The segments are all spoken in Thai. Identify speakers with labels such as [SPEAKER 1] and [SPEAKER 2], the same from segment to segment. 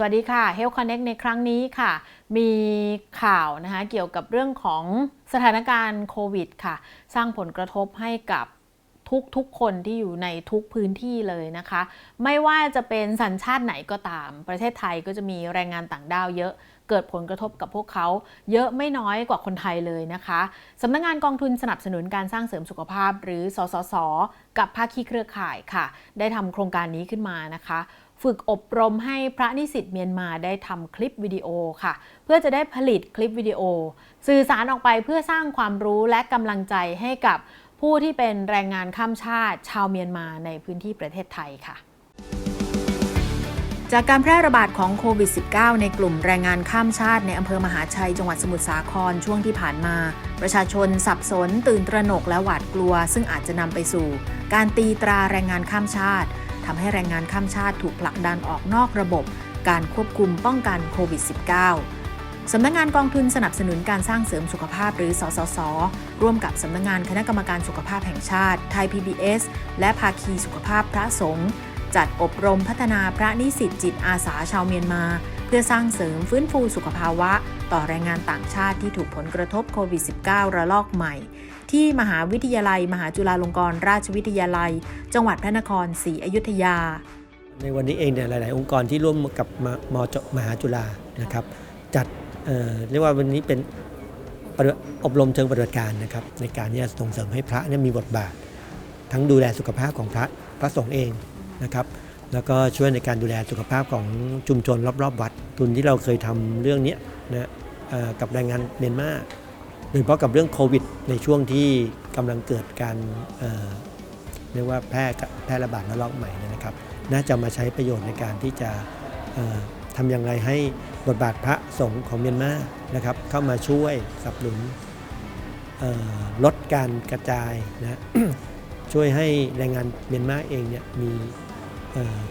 [SPEAKER 1] สวัสดีค่ะ Health Connect ในครั้งนี้ค่ะ มีข่าวนะคะเกี่ยวกับเรื่องของสถานการณ์โควิดค่ะ สร้างผลกระทบให้กับทุกๆคนที่อยู่ในทุกพื้นที่เลยนะคะ ไม่ว่าจะเป็นสัญชาติไหนก็ตาม ประเทศไทยก็จะมีแรงงานต่างด้าวเยอะ เกิดผลกระทบกับพวกเขา เยอะไม่น้อยกว่าคนไทยเลยนะคะสำนักงงานกองทุนสนับสนุนการสร้างเสริมสุขภาพ หรือสสส กับภาคีเครือข่ายค่ะ ได้ทำโครงการนี้ขึ้นมานะคะ ฝึกอบรมให้พระนิสิตเมียนมาได้ทำคลิปวิดีโอค่ะ เพื่อจะได้ผลิตคลิปวิดีโอ สื่อสารออกไปเพื่อสร้างความรู้และกำลังใจให้กับผู้ที่เป็นแรงงานข้ามชาติชาวเมียนมาในพื้นที่ประเทศไทยค่ะ จากการแพร่ระบาดของโควิด -19 ในกลุ่มแรงงานข้ามชาติในอำเภอมหาชัยจังหวัดสมุทรสาครช่วงที่ผ่านมา ประชาชนสับสนตื่นตระหนกและหวาดกลัว ซึ่งอาจจะนำไปสู่ การตีตราแรงงานข้ามชาติ ทำให้แรงงานข้ามชาติถูกผลักดันออกนอกระบบ การควบคุมป้องกันโควิด -19 สำนักงงานกองทุนสนับสนุนการสร้างเสริมสุขภาพหรือ สสส ร่วมกับสำนักงงานคณะกรรมการสุขภาพแห่งชาติ ไทย PBS และภาคีสุขภาพพระสงฆ์จัดอบรมพัฒนาพระนิสิตจิตอาสาชาวเมียนมา เพื่อสร้างเสริมฟื้นฟูสุขภาวะ ต่อแรงงานต่างชาติที่ถูกผลกระทบโควิด -19 ระลอกใหม่ ที่มหาวิทยาลัย มหาจุฬาลงกรณราชวิทยาลัย จังหวัดพระนครศรีอยุธยา
[SPEAKER 2] ในวันนี้เองเนี่ยหลาย ๆ องค์กรที่ร่วมกับมมจมหาจุฬานะครับ จัดเอ่อเรียกว่าวันนี้เป็นปอบรมเชิงปฏิบัติการนะครับในการที่จะส่งเสริมให้พระเนี่ยมีบทบาท ทั้งดูแลสุขภาพของพระพระสงฆ์เองนะครับ แล้วก็ช่วยในการดูแลสุขภาพของชุมชนรอบๆ วัด ทุนที่เราเคยทำเรื่องนี้นะกับแรงงานเมียนมาโดยเฉพาะกับเรื่องโควิด ในช่วงที่กำลังเกิดการเเรียกว่าแพร่แพร่ระบาดระลอกใหม่นะครับ น่าจะมาใช้ประโยชน์ในการที่จะเอ่อทำย่างไรให้บทบาทพระสงฆ์ของเมียนมานะครับ เข้ามาช่วยสนับสนุนลดการกระจายนะช่วยให้แรงงานเมียนมาเองเนี่ยมี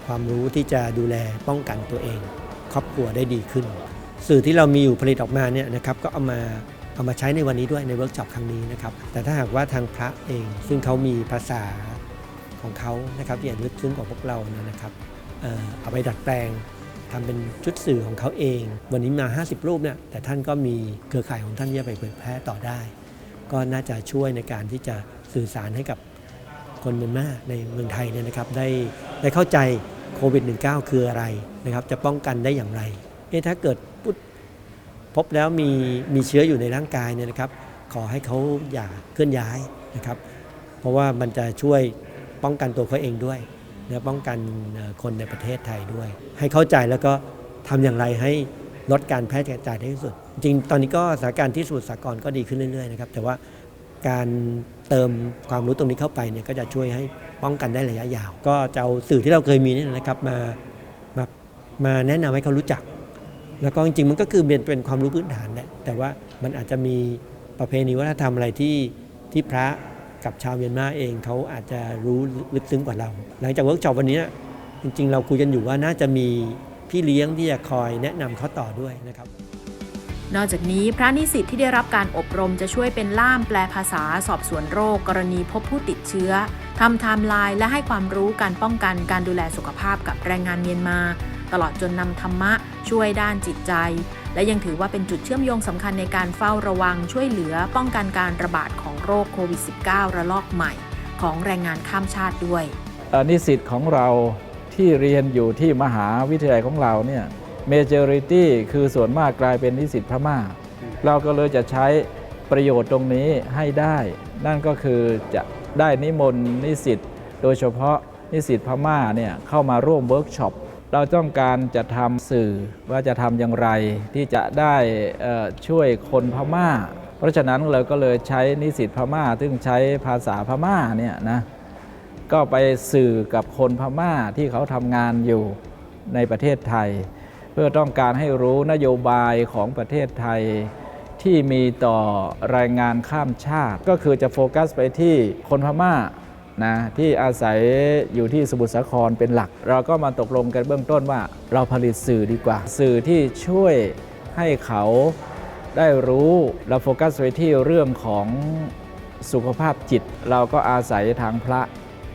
[SPEAKER 2] ความรู้ที่จะดูแลป้องกันตัวเอง ครอบครัวได้ดีขึ้น สื่อที่เรามีอยู่ผลิตออกมาเนี่ยนะครับก็เอามาเอามาใช้ในวันนี้ด้วยในเวิร์กช็อปครั้งนี้นะครับแต่ถ้าหากว่าทางพระเอง ซึ่งเขามีภาษาของเขานะครับที่อาจลึกซึ้งกว่าพวกเราเนี่ยนะครับเอาไปดัดแปลงทำเป็นชุดสื่อของเขาเอง วันนี้มา 50 รูปเนี่ยแต่ท่านก็มีเครือข่ายของท่านที่จะไปเผยแพร่ต่อได้ ก็น่าจะช่วยในการที่จะสื่อสารให้กับ คนเมียนมาในเมืองไทยเนี่ยนะครับได้ได้เข้าใจโควิด -19 คืออะไรนะครับจะป้องกันได้อย่างไรเอ๊ะถ้าเกิดพบแล้วมีมีเชื้ออยู่ในร่างกายเนี่ยนะครับ ขอให้เขาอย่าเคลื่อนย้ายนะครับ เพราะว่ามันจะช่วยป้องกันตัวเขาเองด้วยและป้องกันคนในประเทศไทยด้วย ให้เข้าใจแล้วก็ทำอย่างไรให้ลดการแพร่กระจายได้ที่สุด จริงตอนนี้ก็สถานการณ์ที่สมุทรสาครก็ดีขึ้นเรื่อยๆนะครับแต่ว่า การเติมความรู้ตรงนี้เข้าไปเนี่ยก็จะช่วยให้ป้องกันได้ระยะยาว ก็จะเอาสื่อที่เราเคยมีนี่นะครับมามามาแนะนำให้เขารู้จัก แล้วก็จริงๆมันก็คือเป็นเป็นความรู้พื้นฐานแหละแต่ว่ามันอาจจะมีประเพณีวัฒนธรรมอะไรที่ที่พระกับชาวเมียนมาเองเขาอาจจะรู้ลึกซึ้งกว่าเรา หลังจากเวิร์กช็อปวันนี้จริงๆ เราคุยกันอยู่ว่าน่าจะมีพี่เลี้ยงที่จะคอยแนะนำเขาต่อด้วยนะครับ
[SPEAKER 1] นอกจากนี้พระนิสิตที่ได้รับการอบรมจะช่วยเป็นล่ามแปลภาษาสอบสวนโรค กรณีพบผู้ติดเชื้อทำไทม์ไลน์และให้ความรู้การป้องกันการดูแลสุขภาพกับแรงงานเมียนมา ตลอดจนนำธรรมะช่วยด้านจิตใจ และยังถือว่าเป็นจุดเชื่อมโยงสำคัญในการเฝ้าระวังช่วยเหลือป้องกันการระบาดของโรคโควิด -19 ระลอกใหม่ ของแรงงานข้ามชาติด้วย
[SPEAKER 3] นิสิตของเราที่เรียนอยู่ที่มหาวิทยาลัยของเราเนี่ย majority คือส่วนมากกลายเป็นนิสิตพม่า เราก็เลยจะใช้ประโยชน์ตรงนี้ให้ได้ นั่นก็คือจะได้นิมนต์นิสิตโดยเฉพาะนิสิตพม่าเนี่ยเข้ามาร่วมเวิร์กช็อปเราต้องการจะทำสื่อว่าจะทำอย่างไรที่จะได้เอ่อช่วยคนพม่า เพราะฉะนั้นเราก็เลยใช้นิสิตพม่า ซึ่งใช้ภาษาพม่าเนี่ยนะก็ไปสื่อกับคนพม่าที่เขาทำงานอยู่ในประเทศไทยเพื่อต้องการให้รู้นโยบายของประเทศไทย ที่มีต่อแรงงานข้ามชาติ ก็คือจะโฟกัสไปที่คนพม่านะที่อาศัยอยู่ที่สมุทรสาครเป็นหลัก เราก็มาตกลงกันเบื้องต้นว่าเราผลิตสื่อดีกว่า สื่อที่ช่วยให้เขาได้รู้เราโฟกัสไปที่เรื่องของสุขภาพจิต เราก็อาศัยทางพระ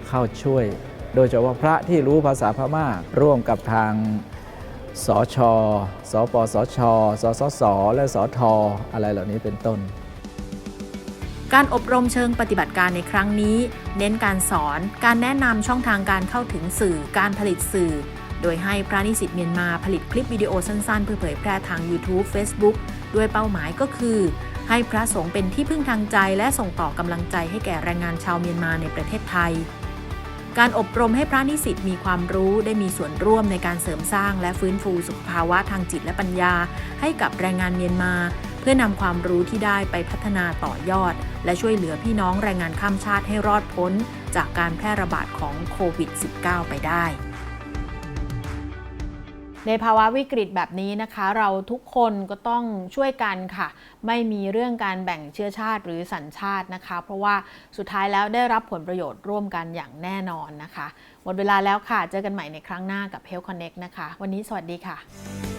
[SPEAKER 3] เข้าช่วย โดยเฉพาะพระที่รู้ภาษาพม่าร่วมกับทาง สช สปสช สสส และสทอะไรเหล่านี้เป็นต้น
[SPEAKER 1] การอบรมเชิงปฏิบัติการในครั้งนี้ เน้นการสอน การแนะนำช่องทางการเข้าถึงสื่อ การผลิตสื่อ โดยให้พระนิสิตเมียนมาผลิตคลิปวิดีโอสั้นๆ เพื่อเผยแพร่ทาง YouTube Facebook ด้วยเป้าหมายก็คือ ให้พระสงฆ์เป็นที่พึ่งทางใจและส่งต่อกำลังใจให้แก่แรงงานชาวเมียนมาในประเทศไทย การอบรมให้พระนิสิตมีความรู้ได้มีส่วนร่วมในการเสริมสร้างและฟื้นฟูสุขภาวะทางจิตและปัญญา ให้กับแรงงานเมียนมา เพื่อนำความรู้ที่ได้ไปพัฒนาต่อยอด และช่วยเหลือพี่น้องแรงงานข้ามชาติให้รอดพ้น จากการแพร่ระบาดของโควิด -19 ไปได้ ในภาวะวิกฤตแบบนี้นะคะ เราทุกคนก็ต้องช่วยกันค่ะ ไม่มีเรื่องการแบ่งเชื้อชาติหรือสัญชาตินะคะ เพราะว่าสุดท้ายแล้วได้รับผลประโยชน์ร่วมกันอย่างแน่นอนนะคะ หมดเวลาแล้วค่ะ เจอกันใหม่ในครั้งหน้ากับ Health Connect นะคะ วันนี้สวัสดีค่ะ